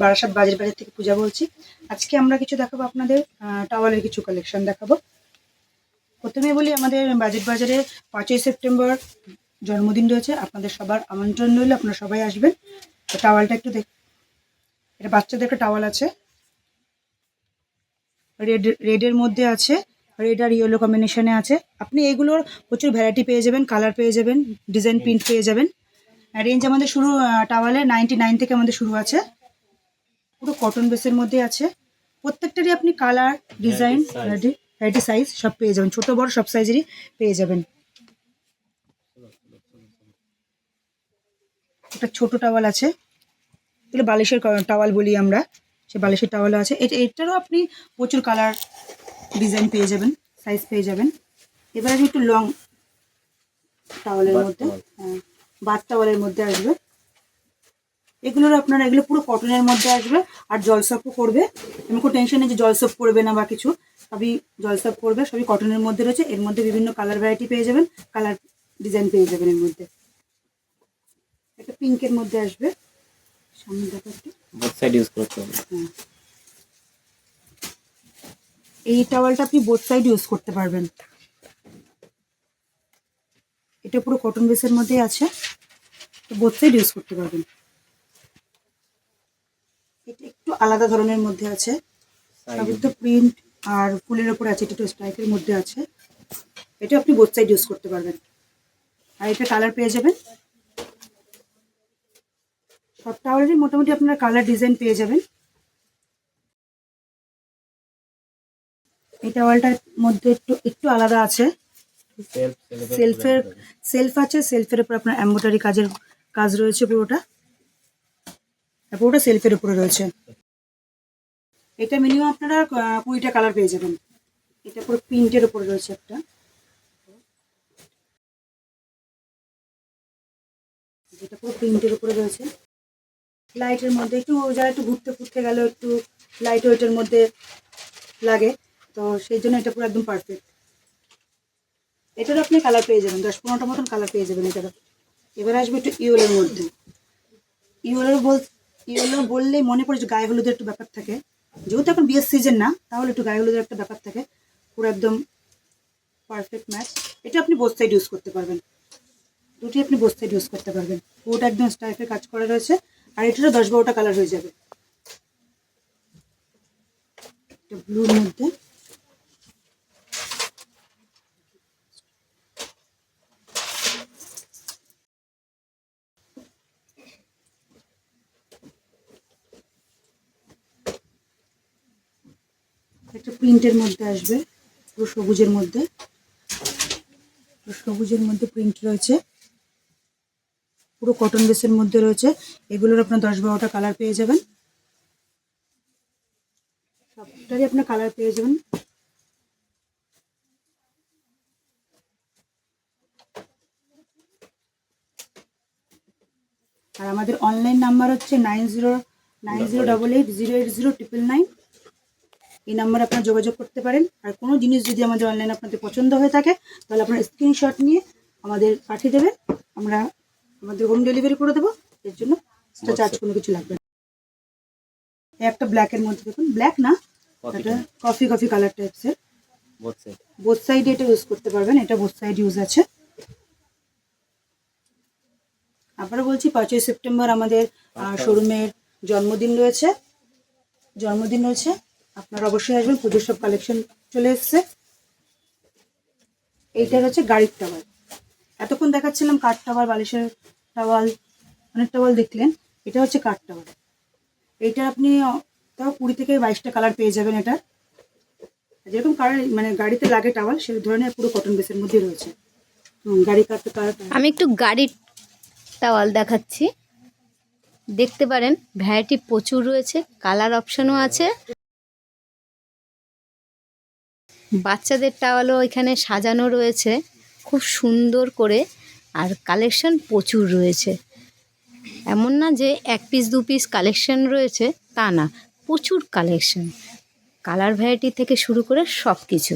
বারাসাত বাজার বাজার থেকে পূজা বলছি। আজকে আমরা কিছু দেখাবো আপনাদের টাওয়ালের কিছু কালেকশন দেখাবো। প্রথমে বলি আমাদের বাজেট বাজারে পাঁচই সেপ্টেম্বর জন্মদিন রয়েছে, আপনাদের সবার আমন্ত্রণ রইল, আপনারা সবাই আসবেন। টাওয়ালটা একটু দেখ এটা বাচ্চাদের একটা টাওয়াল আছে। রেড রেডের মধ্যে আছে রেড আর ইয়েলো কম্বিনেশনে আছে। আপনি এগুলোর প্রচুর ভ্যারাইটি পেয়ে যাবেন কালার পেয়ে যাবেন ডিজাইন প্রিন্ট পেয়ে যাবেন। রেঞ্জ আমাদের শুরু টাওয়ালে নাইনটি নাইন থেকে আমাদের শুরু আছে। পুরো কটন বেসের মধ্যে আছে। প্রত্যেকটারই আপনি কালার ডিজাইন ভ্যারাইটি সাইজ সব পেয়ে যাবেন। ছোট বড় সব সাইজেরই পেয়ে যাবেন। একটা ছোট টাওয়াল আছে। এগুলো বালিশের টাওয়াল বলি আমরা। সে বালিশের টাওয়াল আছে। এটা এটারও আপনি প্রচুর কালার ডিজাইন পেয়ে যাবেন সাইজ পেয়ে যাবেন। এবার আমি একটু লং টাওয়ালের মধ্যে হ্যাঁ বাথ টাওয়ালের মধ্যে আসবে। এগুলোর আপনারা এগুলো পুরো কটনের মধ্যে আসবে আর জলসপও করবে। এমন কোনো টেনশন নেই যে জলসপ করবে না বা কিছু সবই জলসপ করবে সবই কটনের মধ্যে রয়েছে। এর মধ্যে বিভিন্ন কালার ভ্যারাইটি পেয়ে যাবেন কালার ডিজাইন পেয়ে যাবেন এর মধ্যে। একটা পিঙ্কের মধ্যে আসবে। সামনে দেখো একটু বোথ সাইড ইউজ করতে হবে। হ্যাঁ। এই টাওয়ালটা আপনি বোথ সাইড ইউজ করতে পারবেন। এটা পুরো কটন বেসের মধ্যেই আছে। বোথ সাইড ইউজ করতে পারবেন। এটা একটু আলাদা ধরনের মধ্যে আছে। সবই তো প্রিন্ট আর ফুলের ওপরে আছে এটা একটু স্ট্রাইকের মধ্যে আছে। এটা আপনি বোথ সাইড ইউজ করতে পারবেন। আর এটা কালার পেয়ে যাবেন। সব টাওয়ালেরই মোটামুটি আপনারা কালার ডিজাইন পেয়ে যাবেন। এই টাওয়ালটার মধ্যে একটু একটু আলাদা আছে। সেলফের সেলফ আছে সেলফের উপর আপনার এম্বোটারি কাজের কাজ রয়েছে পুরোটা। পুরোটা সেলফের উপরে রয়েছে। এটা মিনিমাম আপনারা কুড়িটা কালার পেয়ে যাবেন। এটা পুরো প্রিন্টের উপরে রয়েছে একটা। এটা পুরো প্রিন্টের উপরে রয়েছে। লাইটের মধ্যে একটু, যারা একটু ঘুরতে ফুরতে গেল, একটু লাইট ওয়েটের মধ্যে লাগে, তো সেই জন্য এটা পুরো একদম পারফেক্ট এটারও আপনি কালার পেয়ে যাবেন, দশ পনেরোটা মতন কালার পেয়ে যাবেন এটারও। এবার আসবে একটু ইয়েলোর মধ্যে। ইয়েলোর বল ইয়েলো বললে মনে পড়ে যে গায়ে হলুদের একটু ব্যাপার থাকে। যেহেতু এখন বিয়ের সিজন না, তাহলে একটু গায়ে হলুদের একটা ব্যাপার থাকে। পুরো একদম পারফেক্ট ম্যাচ এটা আপনি সাইড ইউজ করতে পারবেন। দুটি আপনি সাইড ইউজ করতে পারবেন। পুরোটা একদম স্টাইফে কাজ করা রয়েছে। আর এটারও দশ বারোটা কালার হয়ে যাবে। ব্লুর মধ্যে। একটা প্রিন্টের মধ্যে আসবে, পুরো সবুজের মধ্যে। সবুজের মধ্যে প্রিন্ট রয়েছে। পুরো কটন বেসের মধ্যে রয়েছে। এগুলোর আপনার দশ বারোটা কালার পেয়ে যাবেন। সবটারই আপনার কালার পেয়ে যাবেন। আর আমাদের অনলাইন নাম্বার হচ্ছে nine zero nine zero double eight zero eight zero triple nine এই নাম্বারে আপনারা যোগাযোগ করতে পারেন। আর কোনো জিনিস যদি আমাদের অনলাইনে আপনাদের পছন্দ হয়ে থাকে তাহলে আপনারা স্ক্রিনশট নিয়ে আমাদের পাঠিয়ে দেবেন। আমরা আমাদের হোম ডেলিভারি করে দেবো। এর জন্য এক্সট্রা চার্জ কোনো কিছু লাগবে না। একটা ব্ল্যাকের মধ্যে দেখুন ব্ল্যাক না? এটা কফি কফি কালার টাইপসের বোথ সাইড সাইডে এটা ইউজ করতে পারবেন এটা বোথ সাইড ইউজ আছে। আবারও বলছি পাঁচই সেপ্টেম্বর আমাদের শোরুমের জন্মদিন রয়েছে। জন্মদিন রয়েছে। আপনারা অবশ্যই আসবেন, পুজোর সব কালেকশন চলে এসছে। এইটা হচ্ছে গাড়ির টাওয়াল এতক্ষণ দেখাচ্ছিলাম কাঠ টাওয়াল বালিশের টাওয়াল অনেক টাওয়াল দেখলেন। এটা হচ্ছে কাঠ টাওয়াল এইটা আপনি তাও কুড়ি থেকে বাইশটা কালার পেয়ে যাবেন এটা। যেরকম কালার মানে গাড়িতে লাগে টাওয়াল সেই ধরনের পুরো কটন বেসের মধ্যে রয়েছে। গাড়ি কাটতে আমি একটু গাড়ির টাওয়াল দেখাচ্ছি। দেখতে পারেন ভ্যারাইটি প্রচুর রয়েছে কালার অপশনও আছে। বাচ্চাদের টাওয়ালও এখানে সাজানো রয়েছে। খুব সুন্দর করে আর কালেকশন প্রচুর রয়েছে। এমন না যে এক পিস দু পিস কালেকশন রয়েছে, তা না, প্রচুর কালেকশন কালার ভ্যারাইটি থেকে শুরু করে সব কিছু